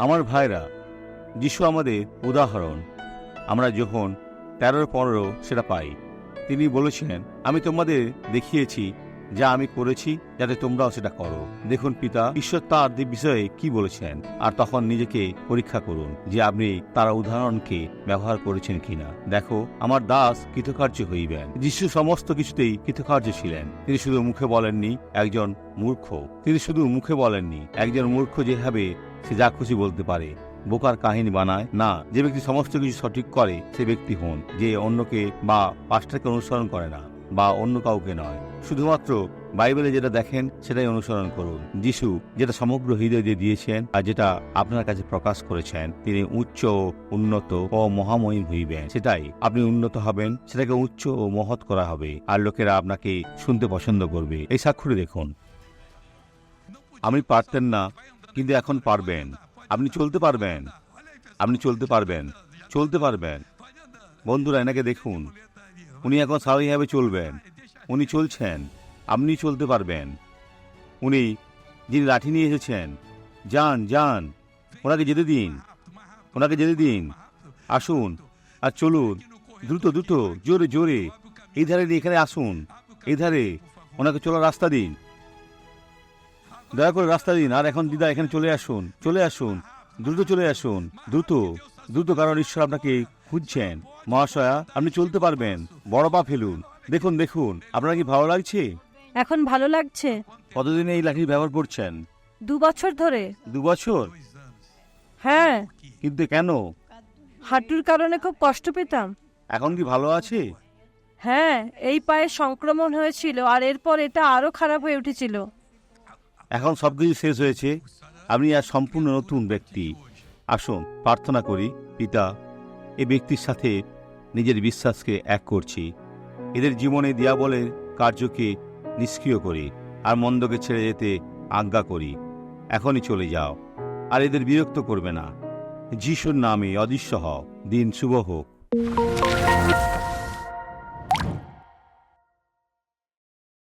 আমার ভাইরা, যিশু আমাদের উদাহরণ। আমরা যখন তেরোর পনেরো সেটা পাই, তিনি বলেছেন, আমি তোমাদের দেখিয়েছি যা আমি করেছি, যাতে তোমরাও সেটা করো। দেখুন পিতা, ঈশ্বর তার বিষয়ে কি বলেছেন, আর তখন নিজেকে পরীক্ষা করুন যে আপনি তার উদাহরণকে ব্যবহার করেছেন কিনা। দেখো, আমার দাস কৃতকার্য হইবেন। যিশু সমস্ত কিছুতেই কৃতকার্য ছিলেন। তিনি শুধু মুখে বলেননি, একজন মূর্খ। তিনি শুধু মুখে বলেননি, একজন মূর্খ যেভাবে সে যা খুশি বলতে পারে। বোকার কাহিনী বানায়, না, যে ব্যক্তি সমস্ত কিছু সঠিক করে, সে ব্যক্তি হন, যে অন্যকে বা পাস্টারকে অনুসরণ করে না, বা অন্য কাউকে নয়। শুধুমাত্র বাইবেলে যেটা দেখেন, সেটাই অনুসরণ করুন। যিশু যেটা সমগ্র হৃদয় দিয়ে দিয়েছেন আর যেটা আপনার কাছে প্রকাশ করেছেন, তিনি উচ্চ উন্নত ও মহামহিম হইবেন। সেটাই আপনি উন্নত হবেন, সেটাকে উচ্চ ও মহৎ করা হবে, আর লোকেরা আপনাকে শুনতে পছন্দ করবে। এই সাক্ষরে দেখুন। আমি পারতেন না কিন্তু এখন পারবেন। আপনি চলতে পারবেন। আপনি চলতে পারবেন। চলতে পারবেন। বন্ধুরা, এনাকে দেখুন। উনি এখন স্বাভাবিকভাবে চলবেন। উনি চলছেন। আপনি চলতে পারবেন। উনি যিনি লাঠি নিয়ে এসেছেন, যান যান। ওনাকে যেতে দিন। ওনাকে যেতে দিন। আসুন আর চলুন। দ্রুত দ্রুত, জোরে জোরে। এই ধারে এখানে আসুন। এই ধারে ওনাকে চলার রাস্তা দিন। দয়া করে রাস্তা দিন আর এখন দিদা এখানে চলে আসুন চলে আসুন দ্রুত চলে আসুন দ্রুত দ্রুত কারণ ঈশ্বর আপনাকে খুঁজছেন। মহাশয়া আপনি চলতে পারবেন বড় পা ফেলুন। দেখুন দেখুন আপনার কি ভালো লাগছে? এখন ভালো লাগছে। কতদিন এই লাঠি ব্যবহার করছেন? দু বছর ধরে। দু বছর? হ্যাঁ। কিন্তু কেন? হাঁটুর কারণে খুব কষ্ট পেতাম। এখন কি ভালো আছে? হ্যাঁ এই পায়ে সংক্রমণ হয়েছিল আর এরপর এটা আরও খারাপ হয়ে উঠেছিল। এখন সবকিছু শেষ হয়েছে। আপনি আর সম্পূর্ণ নতুন ব্যক্তি। আসুন, প্রার্থনা করি, পিতা, এ ব্যক্তির সাথে নিজের বিশ্বাসকে এক করছি। এদের জীবনে দিয়াবলের কার্যকে নিষ্ক্রিয় করি আর মন্দকে ছেড়ে যেতে আজ্ঞা করি। এখনই চলে যাও, আর এদের বিরক্ত করবে না। যিশুর নামে অদৃশ্য হও। দিন শুভ হোক।